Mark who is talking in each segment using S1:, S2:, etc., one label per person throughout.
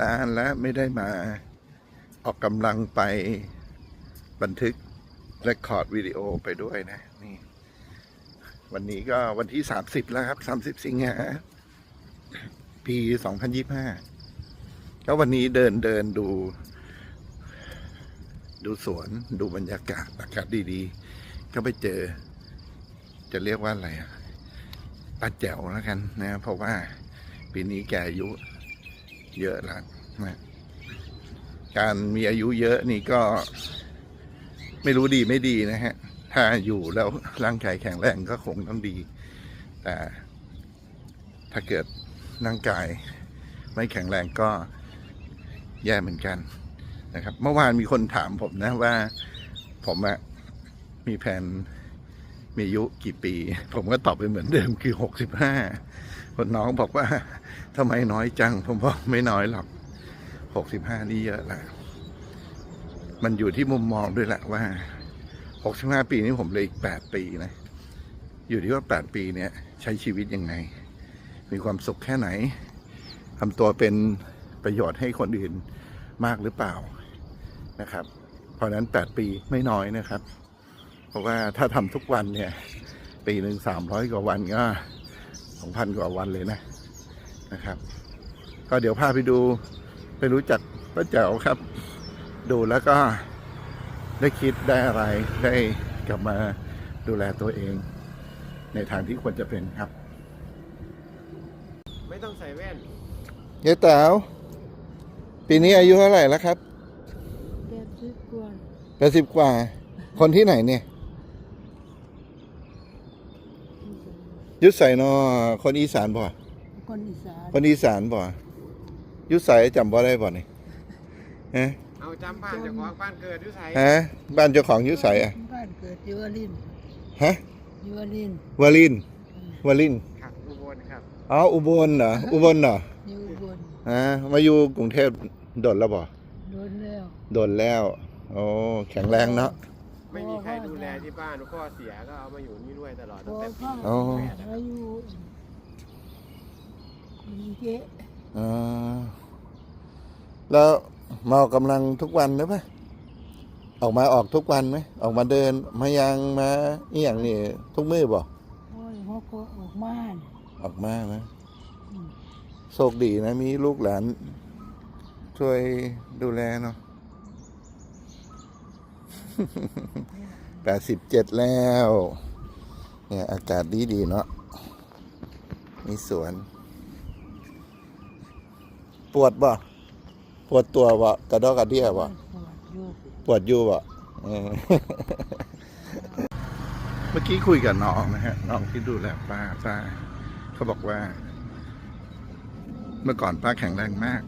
S1: ตาและไม่ได้มาออกกำลังไปบันทึกเรคคอร์ดวิดีโอไปด้วยนะนี่วันนี้ก็วันที่30แล้วครับ30สิงหาปี2025แล้ววันนี้เดินเดินดู ดูสวนดูบรรยากาศอากาศดีๆ ก็ไปเจอ จะเรียกว่าอะไรอะป้าแจ๋วแล้วกันนะ เพราะว่าปีนี้แกอายุ เยอะแล้วนะการมีอายุเยอะนี่ก็ ไม่รู้ดีไม่ดีนะฮะ ถ้าอยู่แล้วร่างกายแข็งแรงก็คงต้องดี แต่ถ้าเกิดร่างกายไม่แข็งแรงก็แย่เหมือนกันนะครับ เมื่อวานมีคนถามผมนะว่า ผมอะมีแผน มีอายุกี่ปี ผมก็ตอบไปเหมือนเดิมคือหกสิบห้าคนน้องบอกว่าทำไมน้อยจัง ผมบอกไม่น้อยหรอกหกสิบห้านี่เยอะละมันอยู่ที่มุมมองด้วยแหละว่าหกสิบห้าปีนี้ผมเลยอีกแปดปีนะ อยู่ที่ว่าแปดปีเนี่ยใช้ชีวิตยังไง มีความสุขแค่ไหนทำตัวเป็นประโยชน์ให้คนอื่นมากหรือเปล่านะครับ เพราะฉะนั้นแปดปีไม่น้อยนะครับ เพราะว่าถ้าทำทุกวันเนี่ย ปีหนึ่งสามร้อยกว่าวันก็สองพันกว่าวันเลยนะนะครับ ก็เดี๋ยวพาไปดูไปรู้จักป้าแจ๋วครับ ดูแล้วก็ได้คิดได้อะไรได้กลับมาดูแลตัวเอง ในทางที่ควรจะเป็นครับ
S2: ไม่ต้องใส่แว่น
S1: ยายแต๋วปีนี้อายุเท่าไหร่แล้วครับ
S3: แปดสิบกว่า
S1: แปดสิบกว่า คนที่ไหนเนี่ย ยุทธใส่นอคนอีสานบ่
S3: คนอีสาน
S1: คนอีสานบ่ยุทธใส่จำบ่ได้บ่นี่ฮะ
S2: เอาจำบ้านเจากของบ้านเกิดด้วยไส
S1: ฮะบ้านเจ้าของยุทธใส่อะ
S3: บ้านเกิดอยูวลิน
S1: ฮะ
S3: อยูวลิน
S1: วาลินวาลิน
S2: ครับอุบลครับ
S1: อ๋ออุบลเหรออุบลเหรอ
S3: อยู่อุบน
S1: ฮะมาอยู่กรุงเทพโดนแล้วบ่
S3: โดนแล้ว
S1: โดนแล้วโอ้แข็งแรงเนาะ
S2: ไม่มีใคร ดูแลที่บ้านพ่อเสียก็เอามาอยู่นี่ด้วยตลอด
S3: พ
S2: ตั้ง
S3: อ
S2: แต่ปี
S3: เข้า
S1: อ๋อ
S2: แปดอะ
S3: อายุมีเกะ
S1: อ่าแล้วมาออกกำลังทุกวันหรือเปล่าออกมาออกทุกวันไหมออกมาเดินมายังมาอีอย่างนี่ทุกมือบ่
S3: โอ้ยเขาก็ออกมาเนี่ย
S1: ออกมานะ
S3: อืม
S1: โชคดีนะมีลูกหลาน ช่วยดูแลเนาะ แปดสิบเจ็ดแล้ว เนี่ยอากาศดีดีๆเนาะ มีสวน ปวดบ่ ปวดตัวบ่ กระดอกกระเดียบ่
S3: ปวดอยู่
S1: ปวดอยู่บ่เออเมื่อกี้คุยกับน้องนะฮะ น้องที่ดูแลป้าป้าเขาบอกว่า เมื่อก่อนป้าแข็งแรงมาก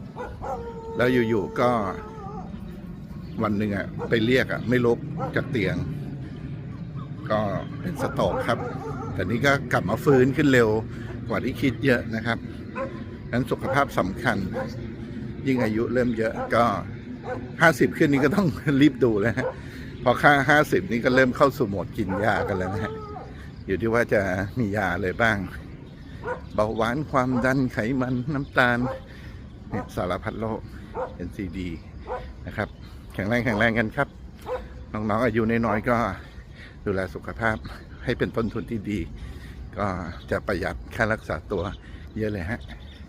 S1: แล้วอยู่ๆก็วันหนึ่งอะไปเรียกอะไม่ลุกจากเตียง ก็เป็นสโตรกครับ แต่นี้ก็กลับมาฟื้นขึ้นเร็วกว่าที่คิดเยอะนะครับนั้นสุขภาพสำคัญ ยิ่งอายุเริ่มเยอะก็ห้าสิบขึ้นนี้ก็ต้องรีบดูแล้วฮะพอค่าห้าสิบนี้ก็เริ่มเข้าสู่โหมดกินยากันแล้วนะฮะอยู่ที่ว่าจะมียาอะไรบ้าง เบาหวานความดันไขมันน้ำตาลเนี่ยสารพัดโรค NCD นะครับ แข็งแรงแข็งแรงกันครับ น้องๆอายุน้อยๆก็ ดูแลสุขภาพให้เป็นต้นทุนที่ดี ก็จะประหยัดค่ารักษาตัวเยอะเลยฮะ